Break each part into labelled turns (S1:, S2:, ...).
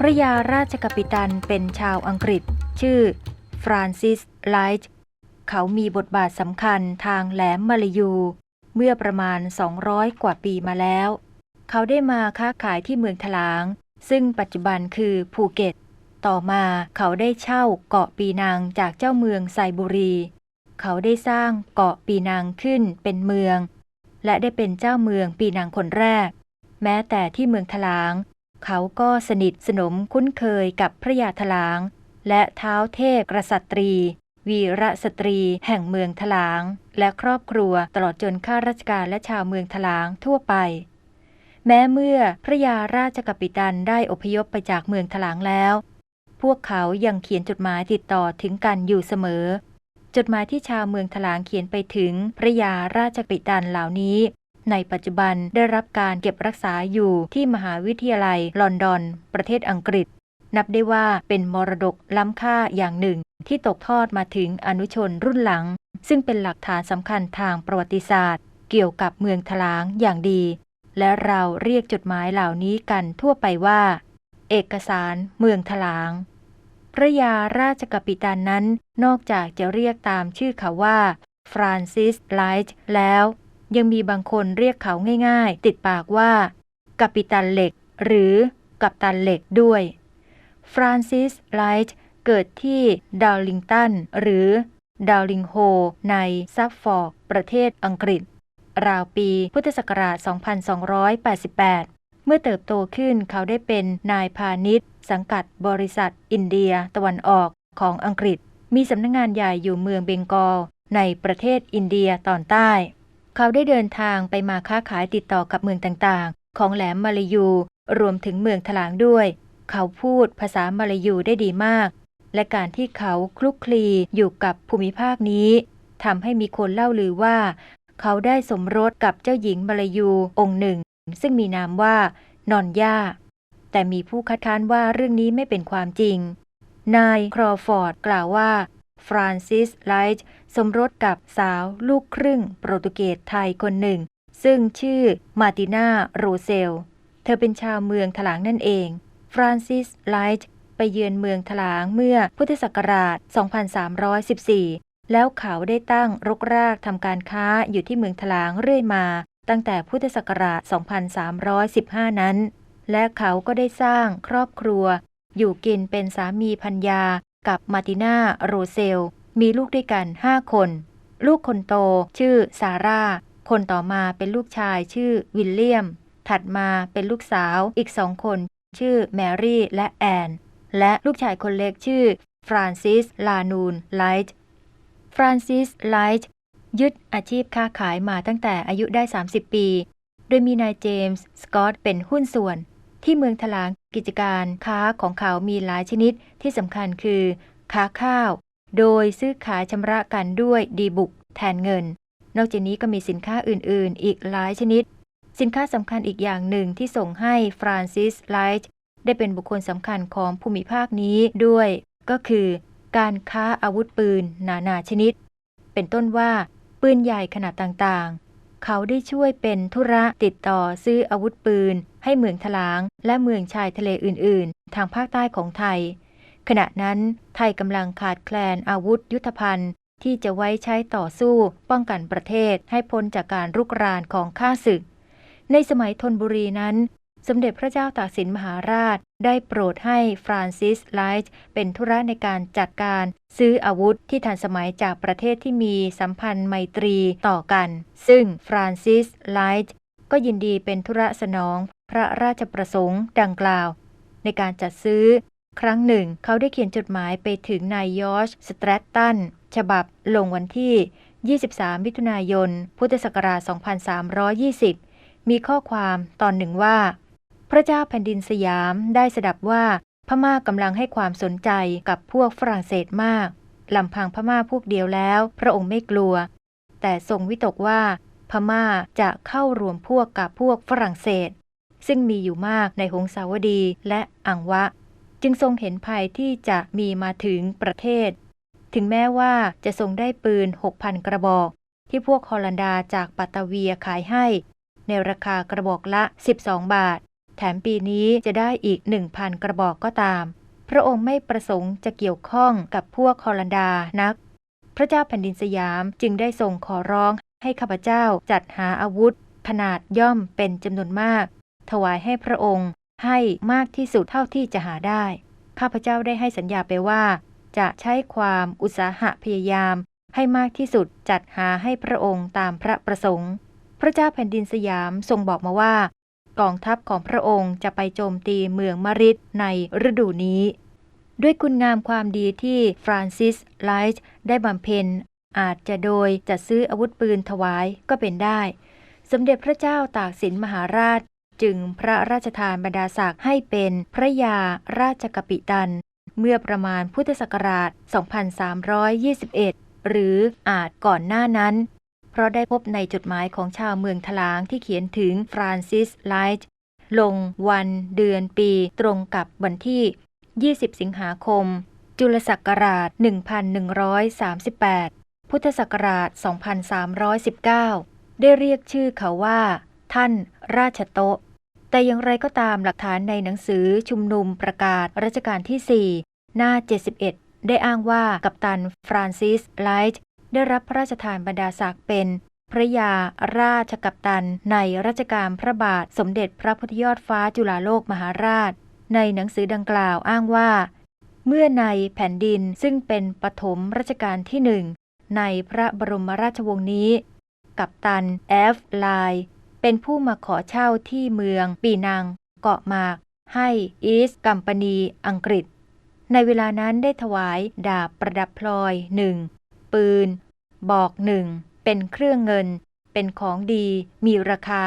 S1: พระยาราชกัปตันเป็นชาวอังกฤษ ชื่อ ฟรานซิส ไลท์เขามีบทบาทสำคัญทางแหลมมาลายู เมื่อประมาณ 200 กว่าปีมาแล้ว เขาได้มาค้าขายที่เมืองถลาง ซึ่งปัจจุบันคือภูเก็ต ต่อมาเขาได้เช่าเกาะปีนังจากเจ้าเมืองไซบุรี เขาได้สร้างเกาะปีนังขึ้นเป็นเมือง และได้เป็นเจ้าเมืองปีนังคนแรก แม้แต่ที่เมืองถลาง เขาก็สนิทสนมคุ้นเคยกับพระยาถลาง และเท้าวเทพกษัตรี วีรสตรีแห่งเมืองถลาง และครอบครัวตลอดจนข้าราชการและชาวเมืองถลางทั่วไป แม้เมื่อพระยาราชกัปตันได้อพยพไปจากเมืองถลางแล้ว พวกเขายังเขียนจดหมายติดต่อถึงกันอยู่เสมอ จดหมายที่ชาวเมืองถลางเขียนไปถึงพระยาราชกัปตันเหล่านี้ ในปัจจุบันได้รับการเก็บรักษาอยู่ที่มหาวิทยาลัยลอนดอน ประเทศอังกฤษ นับได้ว่าเป็นมรดกล้ำค่าอย่างหนึ่ง ที่ตกทอดมาถึงอนุชนรุ่นหลัง ซึ่งเป็นหลักฐานสำคัญทางประวัติศาสตร์ เกี่ยวกับเมืองถลางอย่างดี และเราเรียกจดหมายเหล่านี้กันทั่วไปว่า เอกสารเมืองถลางพระยาราชกัปตันนั้นนอกจากจะเรียกตามชื่อเขาว่าฟรานซิสไลท์แล้ว ยังมีบางคนเรียกเขาง่ายๆ ติดปากว่ากัปตันเหล็ก หรือกัปตันเหล็กด้วย ฟรานซิสไลท์เกิดที่ดาวลิงตันหรือดาวลิงโฮในซัฟฟอร์กประเทศอังกฤษ ราวปีพุทธศักราช 2288 เมื่อเติบโตขึ้นเขาได้เป็นนายพาณิชย์ สังกัดบริษัท อินเดียตะวันออกของอังกฤษ มีสำนักงงานใหญ่อยู่เมืองเบงกอลในประเทศอินเดียตอนใต้ เขาได้เดินทางไปมาค้าขายติดต่อกับเมืองต่างๆ ของแหลมมาลายู รวมถึงเมืองถลางด้วย เขาพูดภาษามาลายูได้ดีมาก และการที่เขาคลุกคลีอยู่กับภูมิภาคนี้ทำให้มีคนเล่าลือว่า เขาได้สมรสกับเจ้าหญิงมาลายูองค์หนึ่ง ซึ่งมีนามว่านอนย่า แต่มีผู้คัดค้านว่าเรื่องนี้ไม่เป็นความจริง นายครอฟอร์ดกล่าวว่า ฟรานซิสไลท์สมรสกับสาวลูกครึ่งโปรตุเกสไทยคนหนึ่ง ซึ่งชื่อมาตินาโรเซล เธอเป็นชาวเมืองถลางนั่นเอง ฟรานซิสไลท์ไปเยือนเมืองถลางเมื่อพุทธศักราช 2314 แล้วเขาได้ตั้งรกรากทำการค้าอยู่ที่เมืองถลางเรื่อยมา ตั้งแต่พุทธศักราช 2315 นั้น และเขาก็ได้สร้างครอบครัว อยู่กินเป็นสามีพัญญา กับมาติน่าโรเซล มีลูกด้วยกัน 5 คน ลูกคนโตชื่อซาร่า คนต่อมาเป็นลูกชายชื่อวิลเลียม ถัดมาเป็นลูกสาวอีกสองคน ชื่อแมรี่และแอน และลูกชายคนเล็กชื่อฟรานซิส ลานูน ไลท์ ฟรานซิส ไลท์ ยึดอาชีพค้าขายมาตั้งแต่อายุได้ 30 ปี โดยมีนายเจมส์ สกอตเป็นหุ้นส่วน ที่เมืองถลางกิจการค้าของเขามีหลายชนิดที่สำคัญคือ ค้าข้าว โดยซื้อขายชำระกันด้วยดีบุกแทนเงิน นอกจากนี้ก็มีสินค้าอื่น ๆ อีกหลายชนิด สินค้าสำคัญอีกอย่างหนึ่งที่ส่งให้ฟรานซิสไลท์ได้เป็นบุคคลสำคัญของภูมิภาคนี้ด้วย ก็คือ การค้าอาวุธปืนนานาชนิด เป็นต้นว่าปืนใหญ่ขนาดต่างๆ เขาได้ช่วยเป็นธุระติดต่อซื้ออาวุธปืน ให้เมืองถลางและเมืองชายทะเลอื่นๆ ทางภาคใต้ของไทย ขณะนั้นไทยกำลังขาดแคลนอาวุธยุทธภัณฑ์ที่จะไว้ใช้ต่อสู้ป้องกันประเทศให้พ้นจากการรุกรานของข้าศึก ในสมัยธนบุรีนั้น สมเด็จพระเจ้าตากสินมหาราช ได้โปรดให้ฟรานซิสไลท์เป็นธุระในการจัดการ ซื้ออาวุธที่ทันสมัยจากประเทศที่มีสัมพันธ์ไมตรีต่อกัน ซึ่งฟรานซิสไลท์ก็ยินดีเป็นธุระสนอง พระราชประสงค์ดังกล่าว ในการจัดซื้อ ครั้งหนึ่ง เขาได้เขียนจดหมายไปถึงนายยอชสแตรตตัน ฉบับลงวันที่ 23 มิถุนายน พุทธศักราช 2320 มีข้อความตอนหนึ่งว่า พระเจ้าแผ่นดินสยามได้สดับว่าพม่ากำลังให้ความสนใจกับพวกฝรั่งเศสมากลำพังพม่าพวกเดียวแล้ว พระองค์ไม่กลัว แต่ทรงวิตกว่า พม่าจะเข้ารวมพวกกับพวกฝรั่งเศส ซึ่งมีอยู่มากในหงสาวดีและอังวะ จึงทรงเห็นภัยที่จะมีมาถึงประเทศ ถึงแม้ว่าจะทรงได้ปืน 6,000 กระบอก ที่พวกฮอลันดาจากปัตตาเวียขายให้ ในราคากระบอกละ 12 บาท แถมปีนี้จะได้อีก 1,000 กระบอกก็ตาม พระองค์ไม่ประสงค์จะเกี่ยวข้องกับพวกฮอลันดานัก พระเจ้าแผ่นดินสยามจึงได้ทรงขอร้องให้ข้าพเจ้าจัดหาอาวุธขนาดย่อมเป็นจำนวนมาก ถวายให้พระองค์ ให้มากที่สุดเท่าที่จะหาได้ ข้าพเจ้าได้ให้สัญญาไปว่า จะใช้ความอุตสาหะพยายาม ให้มากที่สุดจัดหาให้พระองค์ตามพระประสงค์ พระเจ้าแผ่นดินสยามทรงบอกมาว่า กองทัพของพระองค์จะไปโจมตีเมืองมาริดในฤดูนี้ ด้วยคุณงามความดีที่ฟรานซิสไลท์ได้บำเพ็ญอาจจะโดยจัดซื้ออาวุธปืนถวายก็เป็นได้ สมเด็จพระเจ้าตากสินมหาราช จึงพระราชทานบรรดาศักดิ์ให้เป็นพระยาราชกปิตัน เมื่อประมาณพุทธศักราช 2321 หรืออาจก่อนหน้านั้น เพราะได้พบในจดหมายของชาวเมืองทลางที่เขียนถึงฟรานซิสไลท์ลงวันเดือนปีตรงกับวันที่ 20 สิงหาคม จุลศักราช 1138 พุทธศักราช 2319 ได้เรียกชื่อเขาว่า ท่านราชโตะ แต่อย่างไรก็ตามหลักฐานในหนังสือชุมนุมประกาศรัชกาลที่ 4 หน้า 71 ได้อ้างว่ากัปตันฟรานซิสไลท์ได้รับพระราชทานบรรดาศักดิ์เป็น พระยาราชกัปตันในรัชกาลพระบาทสมเด็จพระพุทธยอดฟ้าจุฬาโลกมหาราช ในหนังสือดังกล่าวอ้างว่า เมื่อในแผ่นดินซึ่งเป็นปฐมรัชกาลที่หนึ่งในพระบรมราชวงศ์นี้ กัปตันเอฟไลน์ เป็นผู้มาขอเช่าที่เมือง ปีนัง เกาะมาก ให้อีสกัมปานีอังกฤษ ในเวลานั้นได้ถวายดาบประดับพลอยหนึ่งปืน บอกหนึ่งเป็นเครื่องเงิน เป็นของดีมีราคา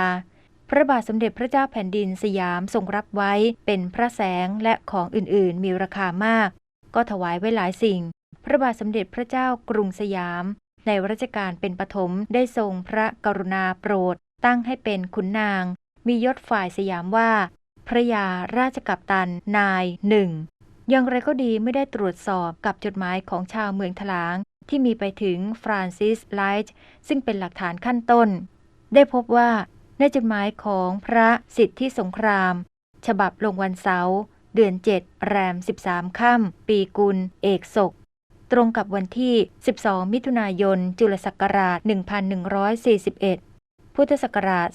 S1: พระบาทสมเด็จพระเจ้าแผ่นดินสยามทรงรับไว้เป็นพระแสงและของอื่นๆ มีราคามาก ก็ถวายไว้หลายสิ่ง พระบาทสมเด็จพระเจ้ากรุงสยามในรัชกาลเป็นปฐมได้ทรงพระกรุณาโปรด ตั้งให้เป็นขุนนาง มียศฝ่ายสยามว่า พระยาราชกัปตันนายหนึ่งอย่างไรก็ดีไม่ได้ตรวจสอบกับจดหมายของชาวเมืองถลาง ที่มีไปถึงฟรานซิสไลท์ซึ่งเป็นหลักฐานขั้นต้น ได้พบว่าในจดหมายของพระสิทธิสงคราม ฉบับลงวันเสาร์เดือน 7 แรม 13 ค่ำปีกุล เอกศก ตรงกับวันที่ 12 มิถุนายน จุลศักราช 1141 พุทธศักราช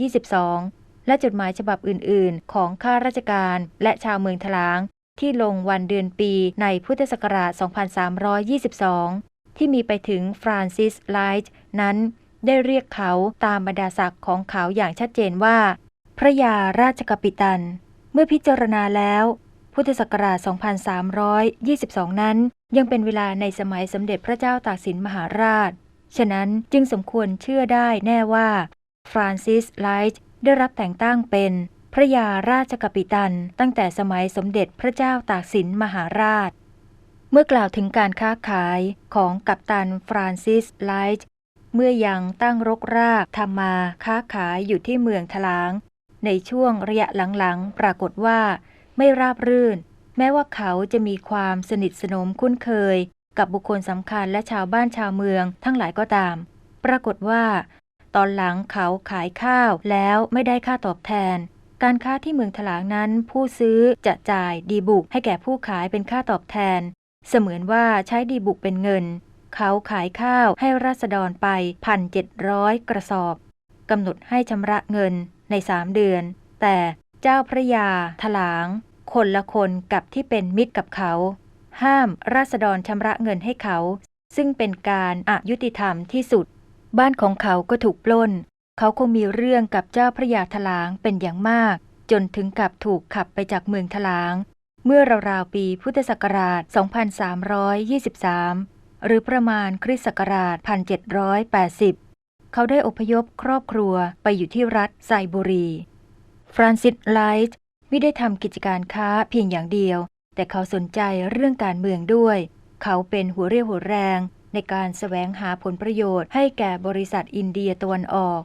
S1: 2322 และจดหมายฉบับอื่น ๆ ของข้าราชการและชาวเมืองถลาง ที่ลงวันเดือนปีในพุทธศักราช 2322 ที่มีไปถึงฟรานซิสไลท์นั้นได้เรียกเขาตามบรรดาศักดิ์ของเขาอย่างชัดเจนว่า พระยาราชกปิตัน เมื่อพิจารณาแล้วพุทธศักราช 2322 นั้น ยังเป็นเวลาในสมัยสมเด็จพระเจ้าตากสินมหาราช ฉะนั้นจึงสมควรเชื่อได้แน่ว่า ฟรานซิสไลท์ได้รับแต่งตั้งเป็นพระยาราชกัปิตัน ตั้งแต่สมัยสมเด็จพระเจ้าตากสินมหาราช เมื่อกล่าวถึงการค้าขายของกัปตันฟรานซิสไลท์เมื่อยังตั้งรกรากทำมาค้าขายอยู่ที่เมืองทลาง ในช่วงระยะหลังๆ ปรากฏว่า ไม่ราบรื่น แม้ว่าเขาจะมีความสนิทสนมคุ้นเคย กับบุคคลสำคัญและชาวบ้านชาวเมืองทั้งหลายก็ตาม ปรากฏว่า ตอนหลังเขาขายข้าวแล้วไม่ได้ค่าตอบแทน การค้าที่เมืองถลางนั้นผู้ซื้อจะจ่ายดีบุกให้แก่ผู้ขายเป็นค่าตอบแทน เสมือนว่าใช้ดีบุกเป็นเงิน เขาขายข้าวให้ราษฎรไปพันเจ็ดร้อยกระสอบกำหนดให้ชำระเงินในสามเดือน แต่เจ้าพระยาถลาง คนละคนกับที่เป็นมิตรกับเขา ห้ามราษฎรชำระเงินให้เขา ซึ่งเป็นการอายุติธรรมที่สุด บ้านของเขาก็ถูกปล้น เขาคงมีเรื่องกับเจ้าพระยาถลางเป็นอย่างมาก จนถึงกับถูกขับไปจากเมืองถลาง เมื่อราวๆปีพุทธศักราช 2323 หรือประมาณคริสต์ศักราช 1780 เขาได้อพยพครอบครัวไปอยู่ที่รัฐไซบุรี ฟรานซิสไลท์ไม่ได้ทำกิจการค้าเพียงอย่างเดียว แต่เขาสนใจเรื่องการเมืองด้วย เขาเป็นหัวเรี่ยวหัวแรงในการแสวงหาผลประโยชน์ให้แก่บริษัทอินเดียตะวันออก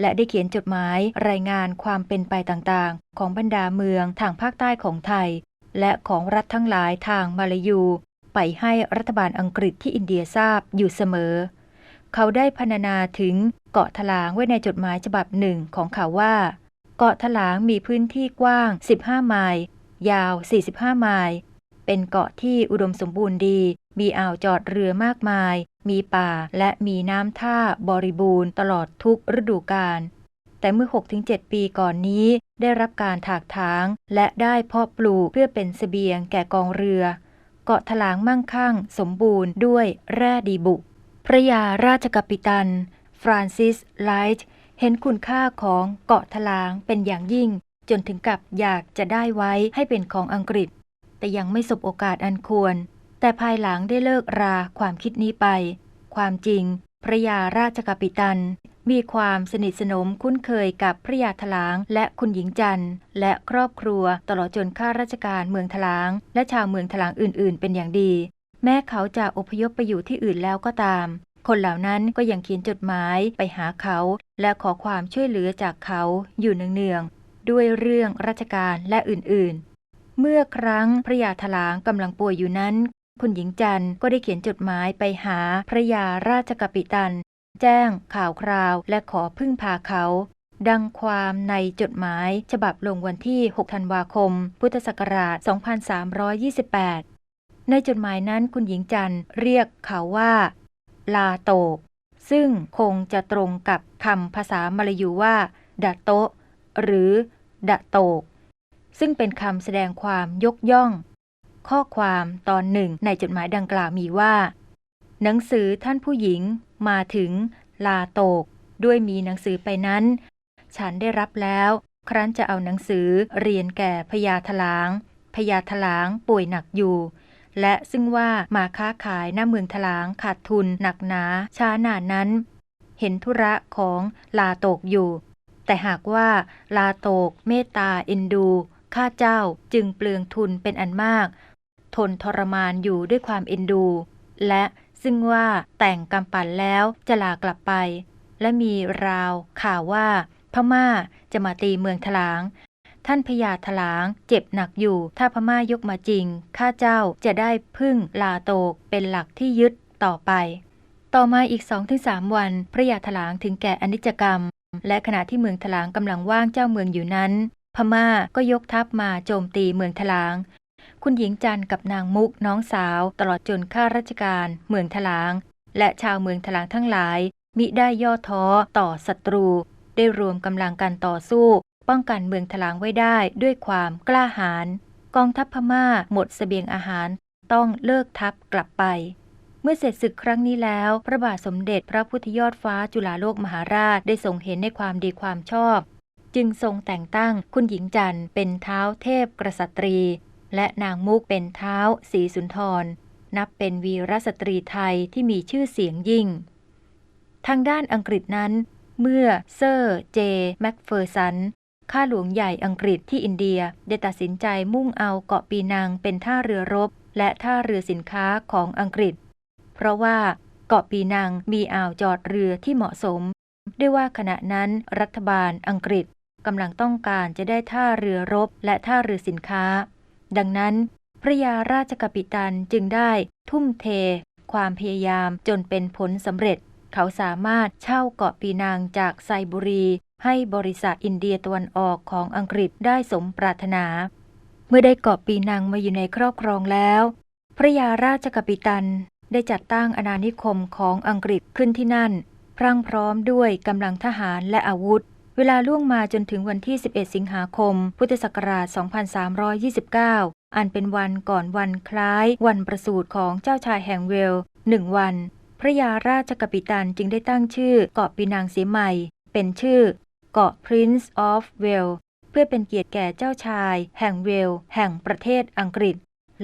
S1: และได้เขียนจดหมายรายงานความเป็นไปต่างๆ ของบรรดาเมืองทางภาคใต้ของไทย และของรัฐทั้งหลายทางมาลายู ไปให้รัฐบาลอังกฤษที่อินเดียทราบอยู่เสมอ เขาได้พรรณนาถึงเกาะทลางไว้ในจดหมายฉบับหนึ่งของเขาว่า เกาะถลางมีพื้นที่กว้าง 15 ไมล์ ยาว 45 ไมล์ เป็นเกาะที่อุดมสมบูรณ์ดี มีอ่าวจอดเรือมากมาย มีป่าและมีน้ำท่าบริบูรณ์ตลอดทุกฤดูกาล แต่เมื่อ 6-7 ปีก่อนนี้ได้รับการถากถาง และได้เพาะปลูกเพื่อเป็นเสบียงแก่กองเรือ เกาะถลางมั่งคั่ง สมบูรณ์ด้วยแร่ดีบุกพระยาราชกัปตัน ฟรานซิสไลท์เห็นคุณค่าของเกาะถลางเป็นอย่างยิ่ง จนถึงกับอยากจะได้ไว้ให้เป็นของอังกฤษ แต่ยังไม่สบโอกาสอันควร แต่ภายหลังได้เลิกราความคิดนี้ไป ความจริง พระยาราชกัปตัน มีความสนิทสนมคุ้นเคยกับพระยาถลางและคุณหญิงจันทร์ และครอบครัวตลอดจนข้าราชการเมืองถลาง และชาวเมืองถลางอื่น ๆ เป็นอย่างดี แม้เขาจะอพยพไปอยู่ที่อื่นแล้วก็ตามคนเหล่านั้นก็ยังเขียนจดหมายไปหาเขา และขอความช่วยเหลือจากเขาอยู่เนืองๆ ด้วยเรื่องราชการและอื่นๆ เมื่อครั้งพระยาถลางกำลังป่วยอยู่นั้น คุณหญิงจันทร์ก็ได้เขียนจดหมายไปหาพระยาราชกัปตัน แจ้งข่าวคราวและขอพึ่งพาเขา ดังความในจดหมายฉบับลงวันที่ 6 ธันวาคม พุทธศักราช 2328 ในจดหมายนั้นคุณหญิงจันทร์เรียกเขาว่า ลาโตกซึ่งคงจะตรงกับคำภาษามลายูว่าดะโตะ หรือ ดะโตก ซึ่งเป็นคำแสดงความยกย่อง ข้อความตอนหนึ่งในจดหมายดังกล่าวมีว่า หนังสือท่านผู้หญิงมาถึงลาโตก ด้วยมีหนังสือไปนั้น ฉันได้รับแล้ว ครั้นจะเอาหนังสือเรียนแก่พญาถลางพญาถลางป่วยหนักอยู่ และซึ่งว่ามาค้าขายหน้าเมืองถลางขาดทุนหนักหนาช้านานนั้น เห็นธุระของลาโตกอยู่ แต่หากว่าลาโตก เมตตาเอ็นดูข้าเจ้าจึงเปลืองทุนเป็นอันมาก ทนทรมานอยู่ด้วยความเอ็นดู และซึ่งว่าแต่งกำปั่นแล้วจะลากลับไป และมีราวข่าวว่า พม่าจะมาตีเมืองถลาง ท่านพญาถลางเจ็บหนักอยู่ ถ้าพม่ายกมาจริง ข้าเจ้าจะได้พึ่งลาโตกเป็นหลักที่ยึดต่อไป ต่อมาอีก 2-3 วัน พระยาถลางถึงแก่อนิจกรรม และขณะที่เมืองถลางกำลังว่างเจ้าเมืองอยู่นั้น พม่าก็ยกทัพมาโจมตีเมืองถลาง คุณหญิงจันกับนางมุกน้องสาว ตลอดจนข้าราชการ เมืองถลาง และชาวเมืองถลางทั้งหลาย มิได้ย่อท้อต่อศัตรู ได้รวมกำลังกันต่อสู้ ป้องกันเมืองถลางไว้ได้ด้วยความกล้าหาญกองทัพพม่าหมดสเสบียงอาหารต้องเลิกทัพกลับไป เมื่อเสร็จศึกครั้งนี้แล้ว พระบาทสมเด็จพระพุทธยอดฟ้าจุฬาโลกมหาราชได้ทรงเห็นในความดีความชอบ จึงทรงแต่งตั้งคุณหญิงจันทร์เป็นเท้าเทพกษัตรี และนางมุกเป็นเท้าสีสุนทร นับเป็นวีรสตรีไทยที่มีชื่อเสียงยิ่ง ทางด้านอังกฤษนั้น เมื่อเซอร์เจแม็กเฟอร์สันข้าหลวงใหญ่อังกฤษที่อินเดีย ได้ตัดสินใจมุ่งเอาเกาะปีนังเป็นท่าเรือรบ และท่าเรือสินค้าของอังกฤษ เพราะว่าเกาะปีนังมีอ่าวจอดเรือที่เหมาะสม ด้วยว่าขณะนั้นรัฐบาลอังกฤษกำลังต้องการจะได้ท่าเรือรบและท่าเรือสินค้า ดังนั้น พระยาราชกัปตันจึงได้ทุ่มเท ความพยายามจนเป็นผลสำเร็จ เขาสามารถเช่าเกาะปีนังจากไซบุรี ให้บริษัทอินเดียตะวันออกของอังกฤษได้สมปรารถนา เมื่อได้เกาะปีนังมาอยู่ในครอบครองแล้ว พระยาราชกัปตัน ได้จัดตั้งอาณานิคมของอังกฤษขึ้นที่นั่น พรั่งพร้อมด้วยกำลังทหารและอาวุธ เวลาล่วงมาจนถึงวันที่ 11 สิงหาคม พุทธศักราช 2329 อันเป็นวันก่อนวันคล้าย วันประสูติของเจ้าชายแห่งเวลหนึ่งวัน พระยาราชกัปตันจึงได้ตั้งชื่อเกาะปีนังเสียใหม่ เป็นชื่อเกาะ Prince of Wales เพื่อเป็นเกียรติแก่เจ้าชาย แห่งเวลแห่งประเทศอังกฤษ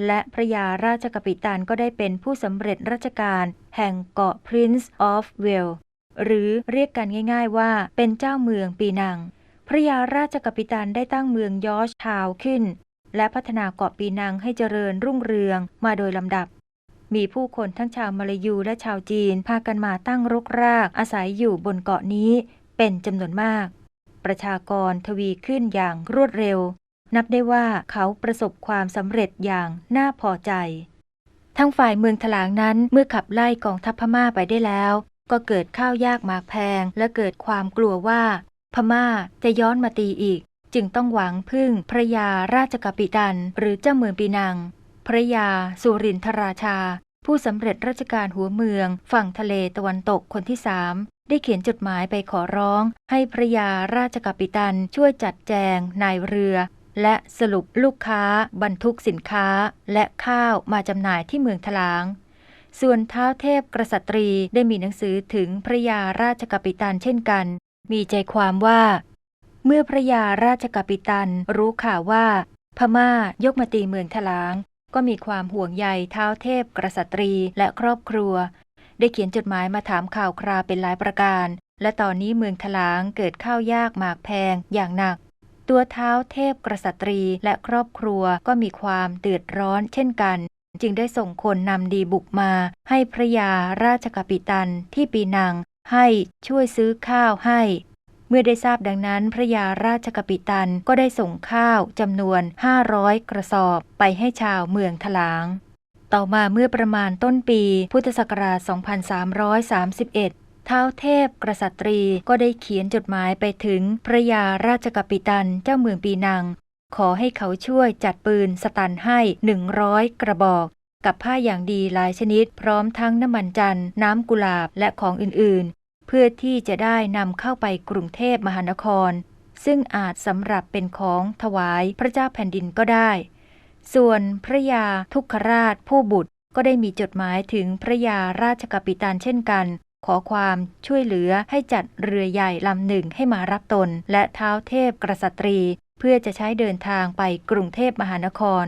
S1: และพระยาราชกัปตันก็ได้เป็นผู้สำเร็จราชการแห่งเกาะ Prince of Wales หรือเรียกกันง่าย ๆ ว่าเป็นเจ้าเมืองปีนัง พระยาราชกัปตันได้ตั้งเมืองยอร์ชทาวขึ้น และพัฒนาเกาะปีนังให้เจริญรุ่งเรืองมาโดยลำดับ มีผู้คนทั้งชาวมาลายูและชาวจีน พากันมาตั้งรกรากอาศัยอยู่บนเกาะนี้เป็นจำนวนมาก ประชากรทวีขึ้นอย่างรวดเร็ว นับได้ว่าเขาประสบความสำเร็จอย่างน่าพอใจ ทั้งฝ่ายเมืองถลางนั้นเมื่อขับไล่กองทัพพม่าไปได้แล้ว ก็เกิดข้าวยากหมากแพง และเกิดความกลัวว่า พม่าจะย้อนมาตีอีก จึงต้องหวังพึ่งพระยาราชกปิตัน หรือเจ้าเมืองปีนัง พระยาสุรินทราชา ผู้สำเร็จราชการหัวเมือง ฝั่งทะเลตะวันตกคนที่สามได้เขียนจดหมายไปขอร้อง ให้พระยาราชกปิตันช่วยจัดแจงนายเรือ และสรุปลูกค้าบรรทุกสินค้าและข้าวมาจำหน่ายที่เมืองทลาง ส่วนเท้าวเทพกษัตรีได้มีหนังสือถึงพระยาราชกปิตันเช่นกัน มีใจความว่า เมื่อพระยาราชกปิตันรู้ข่าวว่า พม่ายกมาตีเมืองทลาง ก็มีความห่วงใยเท้าวเทพกษัตรีและครอบครัว ได้เขียนจดหมายมาถามข่าวคราวเป็นหลายประการ และตอนนี้เมืองทลางเกิดข้าวยากหมากแพงอย่างหนัก ตัวเท้าเทพกษัตรี และครอบครัวก็มีความเดือดร้อนเช่นกัน จึงได้ส่งคนนำดีบุกมา ให้พระยาราชกปิตันที่ปีนัง ให้ช่วยซื้อข้าวให้ เมื่อได้ทราบดังนั้นพระยาราชกปปิตันก็ได้ส่งข้าวจำนวน 500 กระสอบไปให้ชาวเมืองถลางต่อมาเมื่อประมาณต้นปีพุทธศักราช 2331 ท้าวเทพกษัตรีก็ได้เขียนจดหมายไปถึงพระยาราชกัปปิตันเจ้าเมืองปีนัง ขอให้เขาช่วยจัดปืนสตันให้ 100 กระบอก กับผ้าอย่างดีหลายชนิด พร้อมทั้งน้ำมันจันทร์น้ำกุหลาบและของอื่นๆ เพื่อที่จะได้นำเข้าไปกรุงเทพมหานคร ซึ่งอาจสำหรับเป็นของถวายพระเจ้าแผ่นดินก็ได้ ส่วนพระยาทุกขราชผู้บุตรก็ได้มีจดหมายถึงพระยาราชกัปปิตันเช่นกัน ขอความช่วยเหลือให้จัดเรือใหญ่ลำหนึ่งให้มารับตน และเท้าเทพกษัตรี เพื่อจะใช้เดินทางไปกรุงเทพมหานคร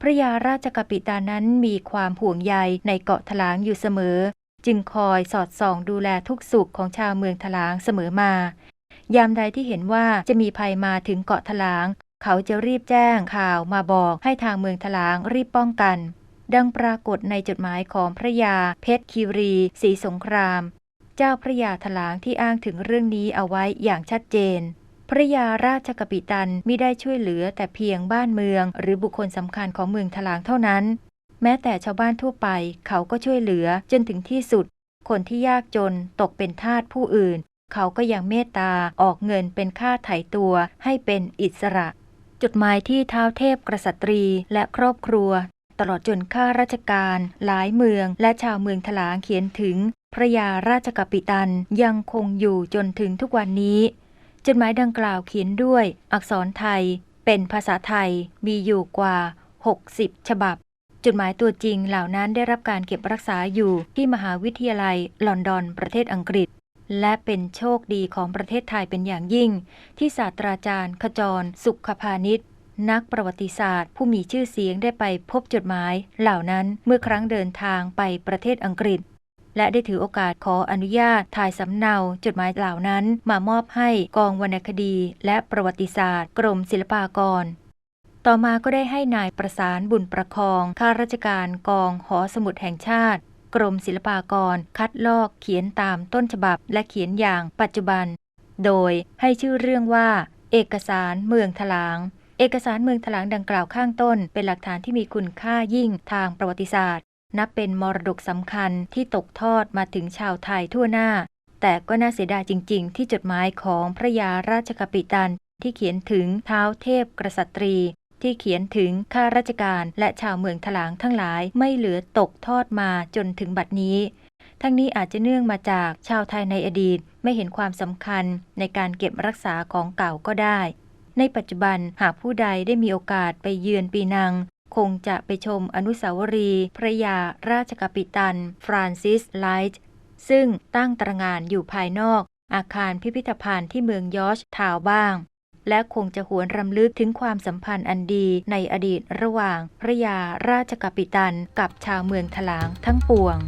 S1: พระยาราชกปปิตานั้นมีความห่วงใยในเกาะถลางอยู่เสมอ จึงคอยสอดส่องดูแลทุกสุขของชาวเมืองถลางเสมอมา ยามใดที่เห็นว่าจะมีภัยมาถึงเกาะถลาง เขาจะรีบแจ้งข่าวมาบอกให้ทางเมืองถลางรีบป้องกัน ดังปรากฏในจดหมายของพระยาเพชรคีรีศรีสงคราม เจ้าพระยาถลางที่อ้างถึงเรื่องนี้เอาไว้อย่างชัดเจน พระยาราชกปิตันมิได้ช่วยเหลือแต่เพียงบ้านเมือง หรือบุคคลสำคัญของเมืองถลางเท่านั้น แม้แต่ชาวบ้านทั่วไปเขาก็ช่วยเหลือจนถึงที่สุด คนที่ยากจนตกเป็นทาสผู้อื่น เขาก็ยังเมตตาออกเงินเป็นค่าไถ่ตัวให้เป็นอิสระจดหมายที่เท้าวเทพกษัตรีและครอบครัว ตลอดจนข้าราชการ หลายเมือง และชาวเมืองถลางเขียนถึง พระยาราชกปปิตันยังคงอยู่จนถึงทุกวันนี้ จดหมายดังกล่าวเขียนด้วย อักษรไทย เป็นภาษาไทยมีอยู่กว่า 60 ฉบับ จดหมายตัวจริงเหล่านั้นได้รับการเก็บรักษาอยู่ที่มหาวิทยาลัยลอนดอนประเทศอังกฤษ และเป็นโชคดีของประเทศไทยเป็นอย่างยิ่ง ที่ศาสตราจารย์ ขจร สุขพาณิชย์ นักประวัติศาสตร์ ผู้มีชื่อเสียงได้ไปพบจดหมาย เหล่านั้นเมื่อครั้งเดินทางไปประเทศอังกฤษ และได้ถือโอกาสขออนุญาตถ่ายสำเนาจดหมายเหล่านั้นมามอบให้กองวรรณคดี และประวัติศาสตร์ กรมศิลปากร ต่อมาก็ได้ให้นายประสานบุญประคองข้าราชการกองหอสมุดแห่งชาติ กรมศิลปากร คัดลอกเขียนตามต้นฉบับ และเขียนอย่างปัจจุบัน โดยให้ชื่อเรื่องว่า เอกสารเมืองถลาง เอกสารเมืองถลางดังกล่าวข้างต้น เป็นหลักฐานที่มีคุณค่ายิ่งทางประวัติศาสตร์ นับเป็นมรดกสำคัญที่ตกทอดมาถึงชาวไทยทั่วหน้า แต่ก็น่าเสียดายจริง ๆ ที่จดหมายของพระยาราชกปิตัน ที่เขียนถึงเท้าเทพกษัตรี ที่เขียนถึงข้าราชการและชาวเมืองถลางทั้งหลายไม่เหลือตกทอดมาจนถึงบัดนี้ทั้งนี้อาจจะเนื่องมาจากชาวไทยในอดีตไม่เห็นความสำคัญในการเก็บรักษาของเก่าก็ได้ ในปัจจุบันหากผู้ใดได้มีโอกาสไปเยือนปีนัง คงจะไปชมอนุสาวรีย์พระยาราชกัปิตัน ฟรานซิสไลท์ซึ่งตั้งตระงานอยู่ภายนอก อาคารพิพิธภัณฑ์ที่เมืองยอชทาวบ้าง และคงจะหวนรำลึกถึงความสัมพันธ์อันดีในอดีตระหว่างพระยาราชกัปิตันกับชาวเมืองถลางทั้งปวง